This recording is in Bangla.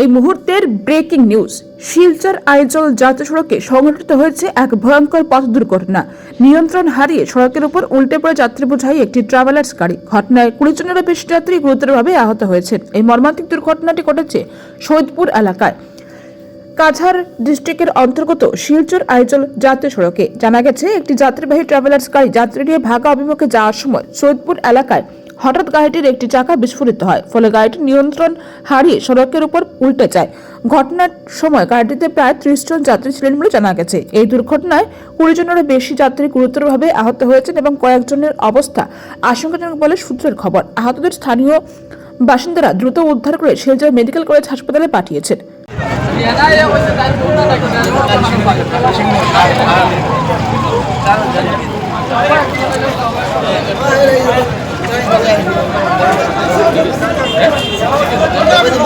এই মুহূর্তের ব্রেকিং নিউজ। শিলচর আইজল জাতীয় সড়কে সংঘটিত হয়েছে এক ভয়ঙ্কর পথ দুর্ঘটনা। নিয়ন্ত্রণ হারিয়ে সড়কের উপর উল্টে পড়ে যাত্রী বোঝাই একটি ট্রাভেলার্স গাড়ি। ঘটনায় কুড়ি জনেরও বেশি যাত্রী গুরুতরভাবে আহত হয়েছেন এই মর্মান্তিক দুর্ঘটনাটি ঘটেছে সৈদপুর এলাকায়। কাছাড় ডিস্ট্রিক্টের অন্তর্গত শিলচর আইজল জাতীয় সড়কে। জানা গেছে, একটি যাত্রীবাহী ট্রাভেলার্স গাড়ি যাত্রী নিয়ে ভাগা অভিমুখে যাওয়ার সময় সৈদপুর এলাকায় হঠাৎ গাড়িটির একটি চাকা বিস্ফোরিত হয়, ফলে গাড়িটি নিয়ন্ত্রণ হারিয়ে সড়কের উপর উল্টে যায়। ঘটনার সময় গাড়িটিতে প্রায় ত্রিশ জন যাত্রী ছিলেন বলে জানা গেছে। এই দুর্ঘটনায় কুড়ি জনেরও বেশি যাত্রী গুরুতরভাবে আহত হয়েছেন এবং কয়েকজনের অবস্থা আশঙ্কাজনক বলে সূত্রের খবর। আহতদের স্থানীয় বাসিন্দারা দ্রুত উদ্ধার করে শিলচর মেডিকেল কলেজ হাসপাতালে পাঠিয়েছেন। Hãy subscribe cho